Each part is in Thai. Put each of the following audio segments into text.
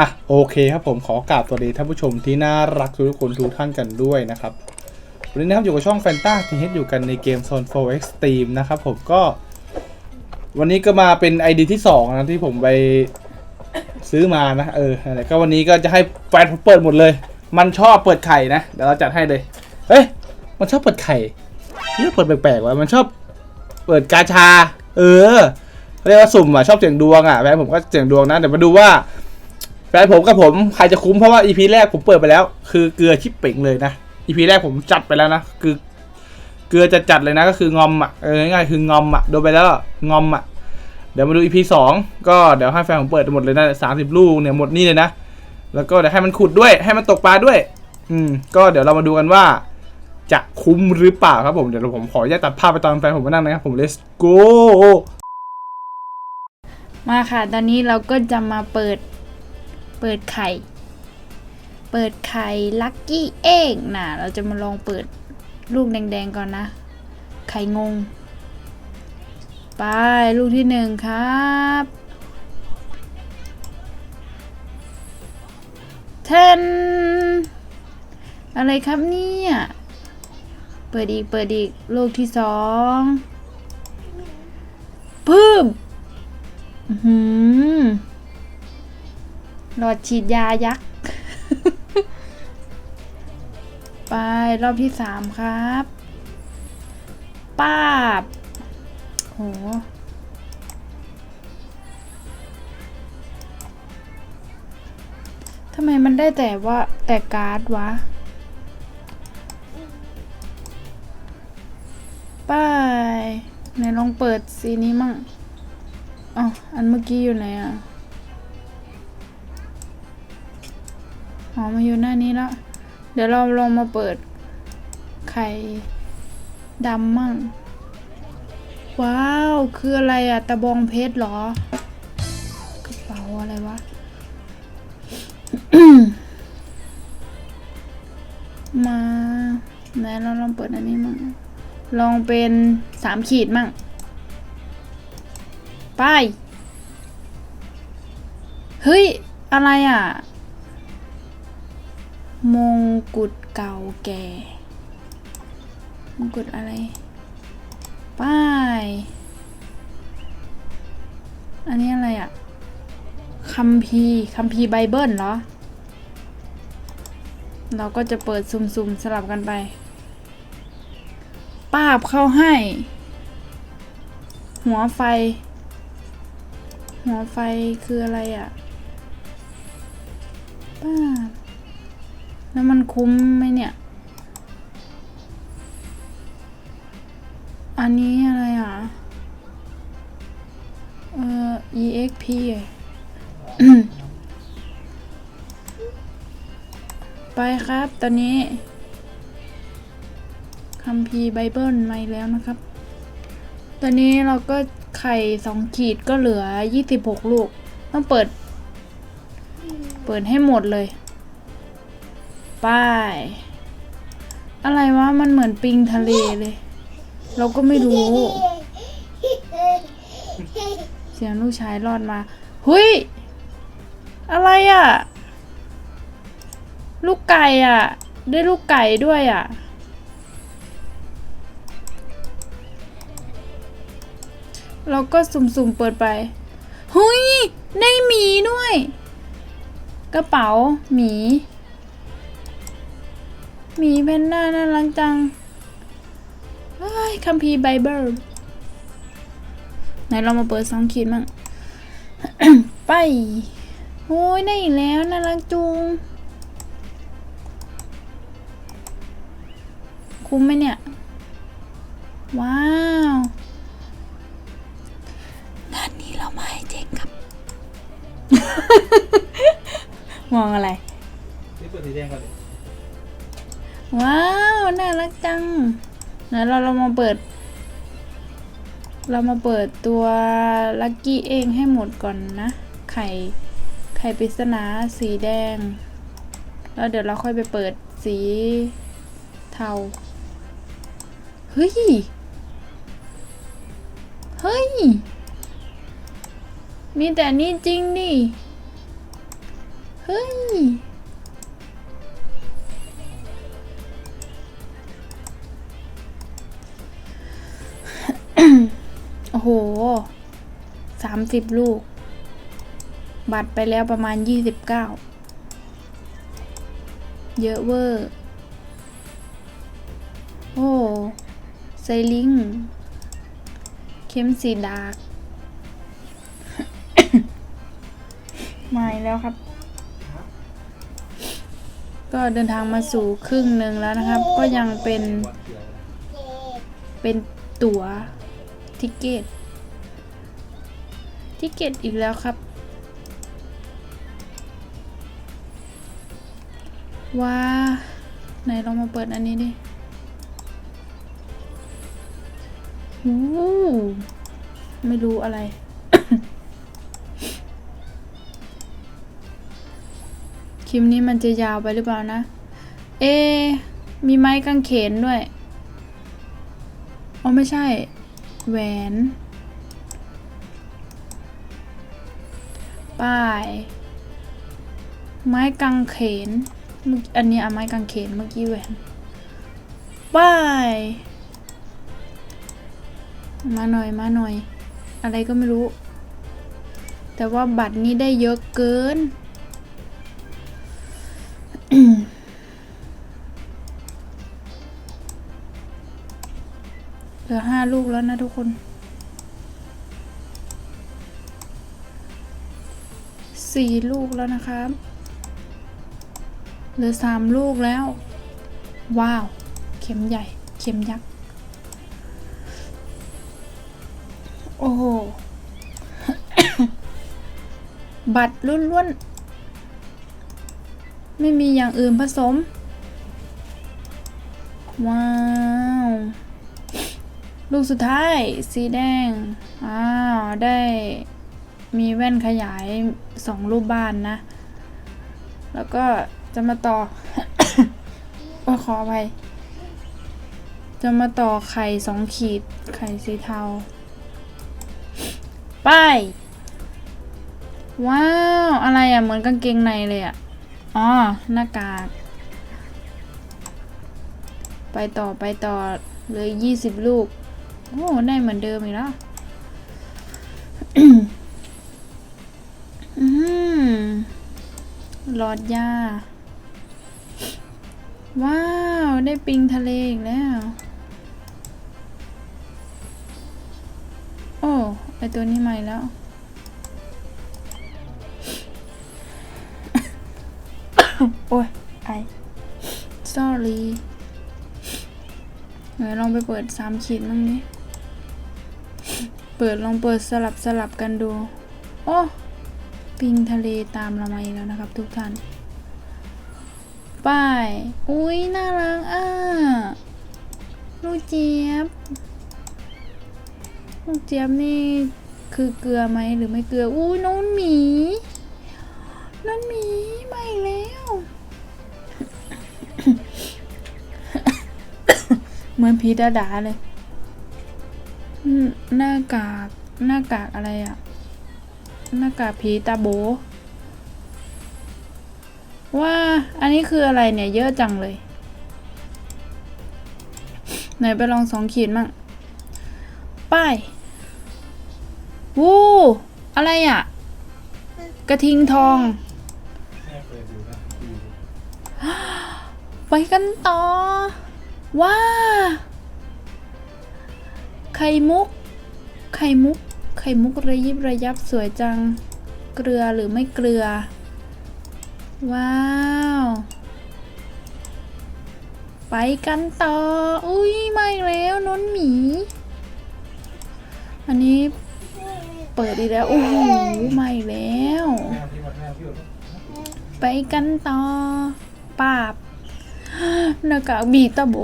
อะโอเคครับผมขอกราบสวัสดีท่านผู้ชมที่น่ารักทุกคนทุกท่านกันด้วยนะครับวันนี้นะครับอยู่กับช่องแฟนตาทีเฮดอยู่กันในเกม Zone 4 Extreme นะครับผมก็ วันนี้ก็มาเป็น ID ที่2นะที่ผมไปซื้อมานะเอออะไรก็วันนี้ก็จะให้แฟนผมเปิดหมดเลย มันชอบเปิดไข่นะเดี๋ยวเราจัดให้เลยเฮ้ยมันชอบเปิดไข่เรื่องเปิดแปลกๆว่ะมันชอบเปิดกาชา เออเขาเรียกว่าสุ่มอะชอบเสี่ยงดวงอะแฟนผมก็เสี่ยงดวงนะเดี๋ยวมาดูว่า แฟนผมกับผมใครจะคุ้มเพราะว่า EP แรกผมเปิดไปแล้ว คือเกลือชิปเป่งเลยนะ EP แรกผมจัดไปแล้วนะคือเกลือจะจัดเลยนะก็คืองอมอะเออง่ายๆคืองอมอะโดนไปแล้วงอมอะเดี๋ยวมาดู EP สองก็เดี๋ยวให้แฟนผมเปิดหมดเลยนะสามสิบลูกเนี่ยหมดนี่เลยนะแล้วก็เดี๋ยวให้มันขุดด้วยให้มันตกปลาด้วย อืม ก็เดี๋ยวเรามาดูกันว่า จะคุ้มหรือเปล่าครับผมเดี๋ยวผมขออนุญาตตัดภาพไปตอนแฟนผมมานั่งนะครับผม let's go มาค่ะ ตอนนี้เราก็จะมาเปิด เปิดไข่ เปิดไข่ลัคกี้เอกนะเราจะมาลองเปิดลูกแดงๆก่อนนะ ไข่งง ไปลูกที่หนึ่งครับเทนอะไรครับเนี่ย เปิดอีก เปิดอีก ลูกที่สองพึ่มหือ หลอดฉีดยายักษ์ ไปรอบที่สามครับ ป้าบ โห ทำไมมันได้แต่ว่าแต่การ์ดวะป้ายไหนลองเปิดสีนี้มั่งอ๋ออันเมื่อกี้อยู่ไหนอะ อ๋อมาอยู่หน้านี้แล้วเดี๋ยวเราลองมาเปิด ไข่ดำมั่ง ว้าว คืออะไรอะตะบองเพชรเหรอกระเป๋าอะไรวะมาไหนเราลองเปิดอันนี้มั่งลองเป็นสามขีดมั่งไปเฮ้ย อะไรอะ มงกุฎเก่าแก่ มงกุฎอะไร ป้าย อันนี้อะไรอะคัมภีร์คัมภีร์ไบเบิลเหรอ เราก็จะเปิดซุ่มๆ สลับกันไป ป้าบเข้าให้ หัวไฟ หัวไฟคืออะไรอะ่ะป้าบ แล้วมันคุ้มไหมเนี่ย อันนี้อะไรอะ เอ่อ exp ไปครับ ตอนนี้คัมภีร์ไบเบิลมาแล้วนะครับ ตอนนี้เราก็ไข่สองขีดก็เหลือยี่สิบหกลูก ต้องเปิด เปิดให้หมดเลย ป้ายอะไรวะ มันเหมือนปิงทะเลเลย เราก็ไม่รู้ เสียงลูกชายรอดมาหุยอะไรอะ่ะ ลูกไก่อะ่ะ ได้ลูกไก่ด้วยอะ่ะเราก็สุ่มๆเปิดไปหุยได้หมีด้วย กระเป๋าหมี หมีแพนด้าน่ารักจังเฮ้ยคัมภีร์ไบเบิลไหนเรามาเปิดสองขีดมั่งไปโอ้ยได้อีกแล้วน่ารักจุง คุ้มไหมเนี่ย ว้าวงานนี้เรามาให้เจ๊งครับ มองอะไรนี่เปิดสีแดงก่อนเลย ว้าว น่ารักจังเดี๋ยวเราเรามาเปิด เรามาเปิดตัวลักกี้เองให้หมดก่อนนะ ไข่ไข่ปริศนาสีแดง แล้วเดี๋ยวเราค่อยไปเปิดสีเทา เฮ้ย เฮ้ย มีแต่นี่จริงดิ เฮ้ย สามสิบลูก บัตรไปแล้วประมาณยี่สิบเก้าเยอะเวอร์ โอ้ไซลิง เข้มสีดาร์กมาแล้วครับ ก็เดินทางมาสู่ครึ่งหนึ่งแล้วนะครับ ก็ยังเป็น เป็นตั๋วทิเกต ทิเกตอีกแล้วครับ ว้า ไหนลองมาเปิดอันนี้ดิหูไม่รู้อะไร คลิปนี้มันจะยาวไปหรือเปล่านะ เอ มีไม้กางเขนด้วย อ๋อ ไม่ใช่ แหวน ป้าย ไม้กางเขนอันนี้อะไม้กางเขนเมื่อกี้แหวนป้าย มาหน่อยมาหน่อย อะไรก็ไม่รู้ แต่ว่าบัตรนี้ได้เยอะเกินเหลือห้าลูกแล้วนะทุกคน สี่ลูกแล้วนะครับเหลือสามลูกแล้ว ว้าว เข็มใหญ่ เข็มยักษ์ โอ้โห บัตรล้วนๆ ไม่มีอย่างอื่นผสม ว้าว ลูกสุดท้าย สีแดง อ้าว ได้ มีแว่นขยายสองรูปบ้านนะ แล้วก็จะมาต่อโอ้ขอไปจะมาต่อไข่สองขีด ไข่สีเทา ไป ว้าว อะไรอะ เหมือนกางเกงในเลยอะ อ๋อ หน้ากาก ไปต่อไปต่อเลยยี่สิบลูก โอ้ ได้เหมือนเดิมอีกแล้ว หลอดยา ว้าว ได้ปิงทะเลอีกแล้ว โอ้ ไอตัวนี้ใหม่แล้ว โอ้ย ไอ sorry เดี๋ยวลองไปเปิดสามขีดมั่งนี้ เปิดลองเปิดสลับสลับกันดู โอ้ ปิงทะเลตามเรามาอีกแล้วนะครับทุกท่าน ป้าย อุ้ยน่ารักอะ ลูกเจี๊ยบ ลูกเจี๊ยบนี่คือเกลือไหมหรือไม่เกลืออุ้ยน้องหมีน้องหมีมาอีกแล้ว เหมือนพีดาดาเลย หน้ากาก หน้ากากอะไรอะ หน้ากากผีตาโบ ว่าอันนี้คืออะไรเนี่ยเยอะจังเลย ไหนไปลองสองขีดมั่ง ป้ายวู้อะไรอะ่ะ กระทิงทอง ไปกันต่อ ว้า ไข่มุก ไข่มุก ไข่มุกระยิบระยับสวยจัง เกลือหรือไม่เกลือ ว้าว ไปกันต่อ อุ้ยมาอีกแล้วนนหมี อันนี้เปิดอีกแล้ว โอ้โหมาอีกแล้ว ไปกันต่อปาบหน้ากากบีตาโบ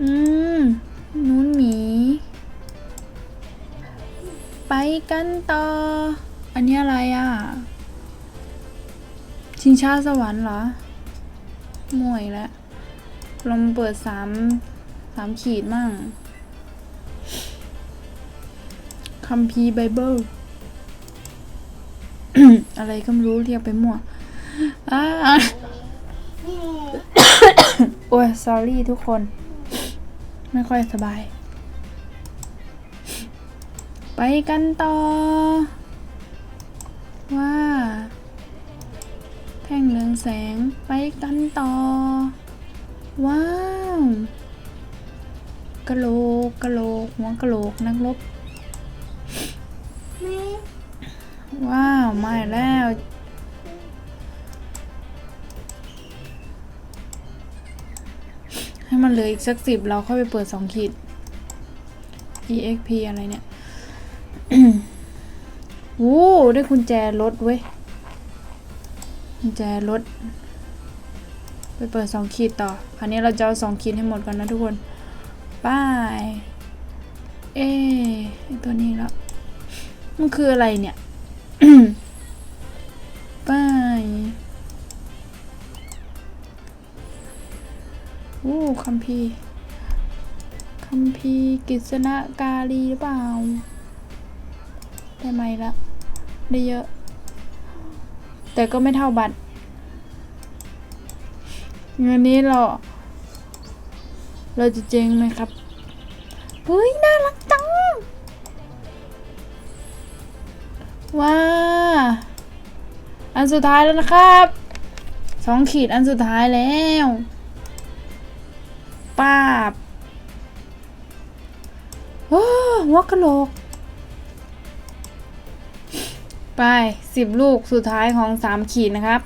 อืม นู้นหมี ไปกันต่อ อันนี้อะไรอะ ชิงชาสวรรค์เหรอม่วยแล้วลองเปิดสามสามขีดมั่งคัมภีร์ไบเบิลอะไรก็ไม่รู้เรียกไปมั่วอ่าโอ้ย sorry ทุกคน ไม่ค่อยสบาย ไปกันต่อ ว่า แท่งเรืองแสงไปกันต่อ ว้าวกะโหลกกะโหลกหัวกะโหลกนักรบว้าวมาแล้ว มันเหลืออีกสักสิบเราค่อยไปเปิดสองขีด exp อะไรเนี่ยโอ้ได้กุญแจรถเว้ยกุญแจรถ ไปเปิดสองขีดต่อคราวนี้เราจะเอาสองขีดให้หมดก่อนนะทุกคนไป้ายเอ๊ะไอ้ตัวนี้แล้วมันคืออะไรเนี่ย คัมภีร์คัมภีร์กฤษณกาลีหรือเปล่า ได้ไหมละได้เยอะ แต่ก็ไม่เท่าบัตรเงินนี้เรา เราจะเจ๊งไหมครับเฮ้ยน่ารักจังว้าอันสุดท้ายแล้วนะครับสองขีดอันสุดท้ายแล้ว ป้าบโอ้หัวกะโหลก ไปสิบลูกสุดท้ายของสามขีดนะครับ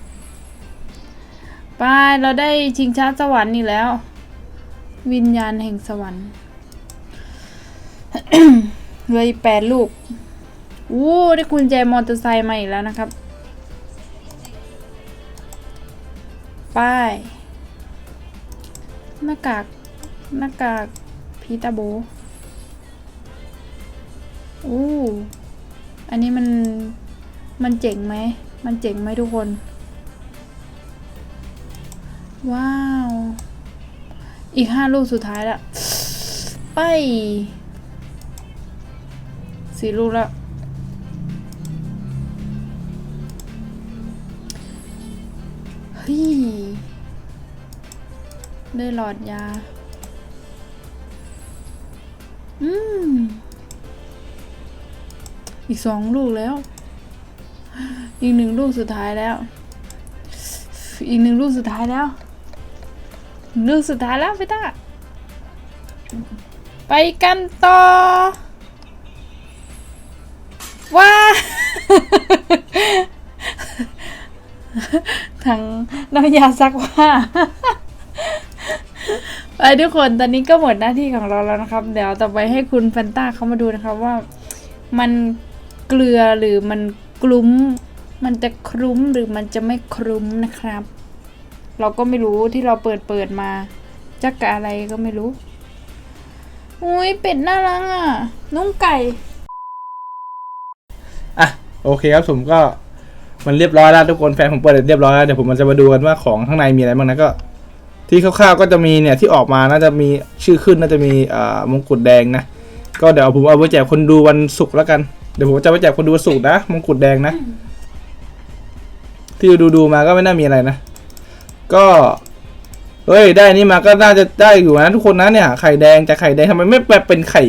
ไปเราได้ชิงช้าสวรรค์นี่แล้ว วิญญาณแห่งสวรรค์เลืออีกแปดลูกอู้ได้กุญแจมอเตอร์ไซค์มาอีกแล้วนะครับ ป้ายหน้ากาก หน้ากากพีตาโบอู้ อันนี้มัน มันเจ๋งไหม มันเจ๋งไหมทุกคน ว้าว อีกห้าลูกสุดท้ายละ ไป สี่ลูกล้วเฮ้ยได้หลอดยา อืม อีกสองลูกแล้ว อีกหนึ่งลูกสุดท้ายแล้ว อีกหนึ่งลูกสุดท้ายแล้วลูกสุดท้ายแล้วพี่ต้าไปกันต่อ ว้า ทั้งน้ำยาซักผ้า ไปทุกคนตอนนี้ก็หมดหน้าที่ของเราแล้วนะครับ เดี๋ยวต่อไปให้คุณแฟนต้าเขามาดูนะครับว่ามันเกลือหรือมันกลุ้ม มันจะคลุ้มหรือมันจะไม่คลุ้มนะครับ เราก็ไม่รู้ที่เราเปิดเปิดมาจักกะอะไรก็ไม่รู้อุ้ยเป็ดน่ารักอะนุ่งไก่อะโอเคครับผมก็มันเรียบร้อยแล้วทุกคนแฟนผมเปิดเรียบร้อยแล้วเดี๋ยวผมมันจะมาดูกันว่าของข้างในมีอะไรบ้างนะก็ ที่คร่าวๆก็จะมีเนี่ยที่ออกมาน่าจะมีชื่อขึ้นน่าจะมีอ่มงกุฎแดงนะ ก็เดี๋ยวผมเอาไปแจกคนดูวันศุกร์แล้วกัน เดี๋ยวผมจะไปแจกคนดูวันศุกร์นะมงกุฎแดงนะ ที่ดูดูมาก็ไม่น่ามีอะไรนะ ก็เฮ้ยได้นี่มาก็น่าจะได้อยู่นะทุกคนนะเนี่ยไข่แดงจากไข่แดงทำไมไม่แบบเป็นไข่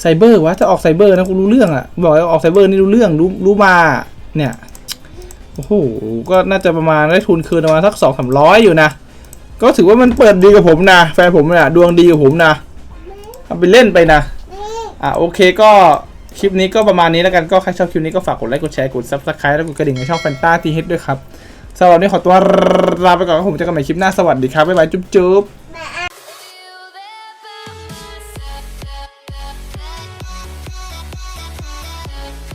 ไซเบอร์วะถ้าออกไซเบอร์นะกูรู้เรื่องอะบอกว่าออกไซเบอร์นี่รู้เรื่องรู้รู้มาเนี่ยโอ้โหก็น่าจะประมาณได้ทุนคืนประมาณสักสองสามร้อยอยู่นะ ก็ถือว่ามันเปิดดีกับผมนะ แฟนผมเนี่ยดวงดีกับผมนะทำไปเล่นไปนะ อะโอเคก็คลิปนี้ก็ประมาณนี้แล้วกันก็ใครชอบคลิปนี้ก็ฝากกดไลค์กดแชร์กดซับสไครต์แล้วกดกระดิ่งในช่องแฟนตาทีเฮดด้วยครับสำหรับวันนี้ขอตัวลาไปก่อนครับผมเจอกันใหม่คลิปหน้าสวัสดีครับบ๊ายบายจุ๊บ